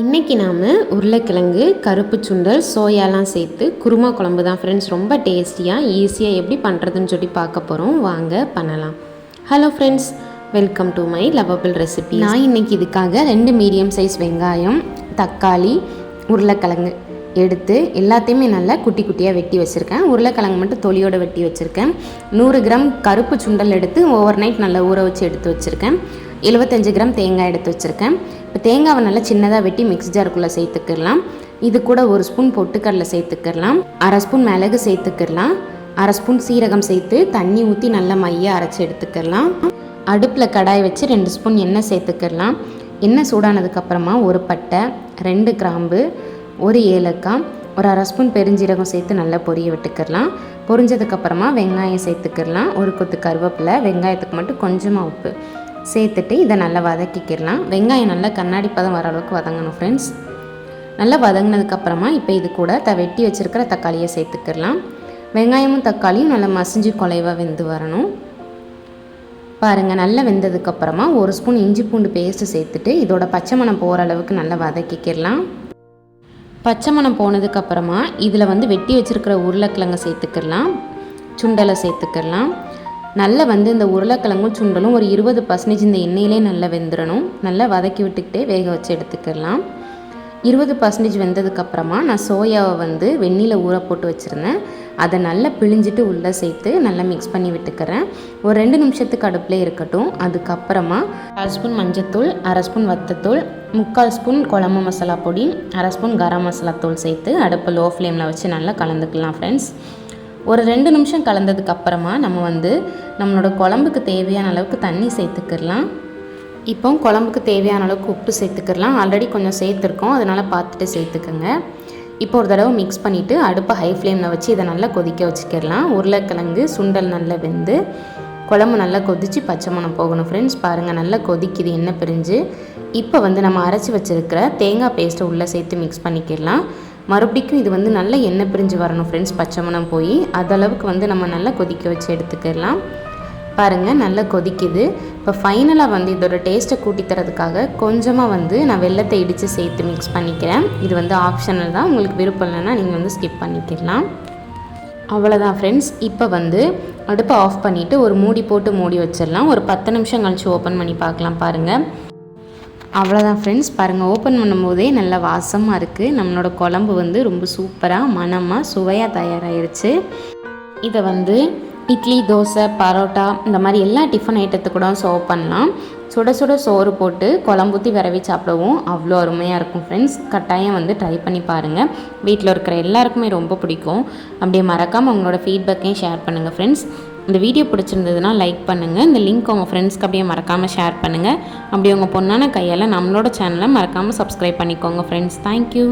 இன்றைக்கி நாம் உருளைக்கிழங்கு கருப்பு சுண்டல் சோயாலாம் சேர்த்து குருமா குழம்பு தான். ஃப்ரெண்ட்ஸ் ரொம்ப டேஸ்டியாக ஈஸியாக எப்படி பண்ணுறதுன்னு சொல்லி பார்க்க போகிறோம் வாங்க பண்ணலாம். Hello friends welcome to my lovable recipe நான் இன்றைக்கி இதுக்காக ரெண்டு மீடியம் சைஸ் வெங்காயம் தக்காளி உருளைக்கிழங்கு எடுத்து எல்லாத்தையுமே நல்லா குட்டி குட்டியாக வெட்டி வச்சுருக்கேன். உருளைக்கிழங்கு மட்டும் தொலியோடு வெட்டி வச்சுருக்கேன். நூறு கிராம் கருப்பு சுண்டல் எடுத்து ஓவர் நைட் நல்லா ஊற வச்சு எடுத்து வச்சுருக்கேன். எழுபத்தஞ்சு கிராம் தேங்காய் எடுத்து வச்சுருக்கேன். இப்போ தேங்காவை நல்லா சின்னதாக வெட்டி மிக்ஸ் ஜாருக்குள்ளே சேர்த்துக்கிடலாம். இது கூட ஒரு ஸ்பூன் பொட்டுக்கடலை சேர்த்துக்கிடலாம். அரை ஸ்பூன் மிளகு சேர்த்துக்கிடலாம். அரை ஸ்பூன் சீரகம் சேர்த்து தண்ணி ஊற்றி நல்லா மைய அரைச்சி எடுத்துக்கிடலாம். அடுப்பில் கடாய் வச்சு ரெண்டு ஸ்பூன் எண்ணெய் சேர்த்துக்கிடலாம். எண்ணெய் சூடானதுக்கப்புறமா ஒரு பட்டை ரெண்டு கிராம்பு ஒரு ஏலக்காய் ஒரு அரை ஸ்பூன் பெருஞ்சீரகம் சேர்த்து நல்லா பொரிய விட்டுக்கிடலாம். பொரிஞ்சதுக்கப்புறமா வெங்காயம் சேர்த்துக்கிடலாம். ஒரு கொத்து கருவேப்பிலை வெங்காயத்துக்கு மட்டும் கொஞ்சமாக உப்பு. சேர்த்துட்டு இதை நல்லா வதக்கிக்கிடலாம். வெங்காயம் நல்லா கண்ணாடி பதம் வர அளவுக்கு வதங்கணும் ஃப்ரெண்ட்ஸ் நல்லா வதங்கினதுக்கப்புறமா இப்போ இது கூட த வெட்டி வச்சுருக்கிற தக்காளியை சேர்த்துக்கிடலாம். வெங்காயமும் தக்காளியும் நல்லா மசிஞ்சு குலைவாக வெந்து வரணும். பாருங்கள் நல்லா வெந்ததுக்கப்புறமா ஒரு ஸ்பூன் இஞ்சி பூண்டு பேஸ்ட்டு சேர்த்துட்டு இதோட பச்சை மணம் போகிற அளவுக்கு நல்லா வதக்கிக்கிடலாம். பச்சை மணம் போனதுக்கப்புறமா இதில் வந்து வெட்டி வச்சுருக்கிற உருளைக்கிழங்கை சேர்த்துக்கிடலாம். சுண்டலை சேர்த்துக்கிடலாம். நல்லா வந்து இந்த உருளைக்கிழங்கும் சுண்டலும் ஒரு இருபது பர்சன்டேஜ் இந்த எண்ணெயிலே நல்லா வெந்துடணும் நல்லா வதக்கி விட்டுக்கிட்டே வேக வச்சு எடுத்துக்கிடலாம். இருபது பர்சன்டேஜ் வெந்ததுக்கப்புறமா நான் சோயாவை வந்து வெந்நியில் ஊற போட்டு வச்சுருந்தேன். அதை நல்லா பிழிஞ்சிட்டு உள்ளே சேர்த்து நல்லா மிக்ஸ் பண்ணி விட்டுக்கிறேன். ஒரு ரெண்டு நிமிஷத்துக்கு அடுப்பில் இருக்கட்டும். அதுக்கப்புறமா அரை ஸ்பூன் மஞ்சத்தூள் அரை ஸ்பூன் வத்தத்தூள் முக்கால் ஸ்பூன் குழம்பு மசாலா பொடி அரை ஸ்பூன் கரம் மசாலா தூள் சேர்த்து அடுப்பை லோ ஃப்ளேமில் வச்சு நல்லா கலந்துக்கலாம் ஃப்ரெண்ட்ஸ் ஒரு ரெண்டு நிமிஷம் கலந்ததுக்கு அப்புறமா நம்ம வந்து நம்மளோட குழம்புக்கு தேவையான அளவுக்கு தண்ணி சேர்த்துக்கிடலாம். இப்போ குழம்புக்கு தேவையான அளவுக்கு உப்பு சேர்த்துக்கிடலாம். ஆல்ரெடி கொஞ்சம் சேர்த்துருக்கோம். அதனால் பார்த்துட்டு சேர்த்துக்கோங்க. இப்போ ஒரு தடவை மிக்ஸ் பண்ணிவிட்டு அடுப்பை ஹை ஃப்ளேமில் வச்சு இதை நல்லா கொதிக்க வச்சுக்கிடலாம். உருளைக்கிழங்கு சுண்டல் நல்லா வெந்து குழம்பு நல்லா கொதித்து பச்சை மணம் போகணும் ஃப்ரெண்ட்ஸ் பாருங்கள் நல்லா கொதிக்குது என்ன பிரிஞ்சு. இப்போ வந்து நம்ம அரைச்சி வச்சுருக்கிற தேங்காய் பேஸ்ட்டை உள்ளே சேர்த்து மிக்ஸ் பண்ணிக்கிடலாம். மறுபடிக்கும் இது வந்து நல்லா எண்ணெய் பிரிஞ்சு வரணும் ஃப்ரெண்ட்ஸ் பச்சை மணம் போய் அதளவுக்கு வந்து நம்ம நல்லா கொதிக்க வச்சு எடுத்துக்கிடலாம் பாருங்கள் நல்லா கொதிக்குது. இப்போ ஃபைனலாக வந்து இதோட டேஸ்ட்டை கூட்டி தரதுக்காக கொஞ்சமாக வந்து நான் வெள்ளத்தை இடித்து சேர்த்து மிக்ஸ் பண்ணிக்கிறேன். இது வந்து ஆப்ஷனல் தான். உங்களுக்கு விருப்பம் இல்லைன்னா நீங்கள் வந்து ஸ்கிப் பண்ணிக்கலாம். அவ்வளோதான் ஃப்ரெண்ட்ஸ் இப்போ வந்து அடுப்பை ஆஃப் பண்ணிவிட்டு ஒரு மூடி போட்டு மூடி வச்சிடலாம். ஒரு பத்து நிமிஷம் கழித்து ஓப்பன் பண்ணி பார்க்கலாம் பாருங்கள் அவ்வளோதான் ஃப்ரெண்ட்ஸ் பாருங்கள் ஓப்பன் பண்ணும்போதே நல்ல வாசமாக இருக்குது நம்மளோட குழம்பு வந்து ரொம்ப சூப்பராக மனமாக சுவையாக தயாராகிருச்சு இதை வந்து இட்லி தோசை பரோட்டா இந்த மாதிரி எல்லா டிஃபன் ஐட்டத்துக்கு கூட சர்வ் பண்ணலாம். சுட சுட சோறு போட்டு குழம்பூற்றி விரவி சாப்பிடவும் அவ்வளோ அருமையாக இருக்கும் ஃப்ரெண்ட்ஸ் கட்டாயம் வந்து ட்ரை பண்ணி பாருங்கள் வீட்டில் இருக்கிற எல்லாருக்குமே ரொம்ப பிடிக்கும். அப்படியே மறக்காமல் உங்களோட ஃபீட்பேக்கையும் ஷேர் பண்ணுங்கள் ஃப்ரெண்ட்ஸ் இந்த வீடியோ பிடிச்சிருந்ததுன்னா லைக் பண்ணுங்கள் இந்த லிங்க் உங்கள் ஃப்ரெண்ட்ஸ்க்கு அப்படியே மறக்காமல் ஷேர் பண்ணுங்கள் அப்படி உங்கள் பொண்ணான கையால் நம்மளோட சேனலை மறக்காமல் சப்ஸ்கிரைப் பண்ணிக்கோங்க ஃப்ரெண்ட்ஸ் தேங்க்யூ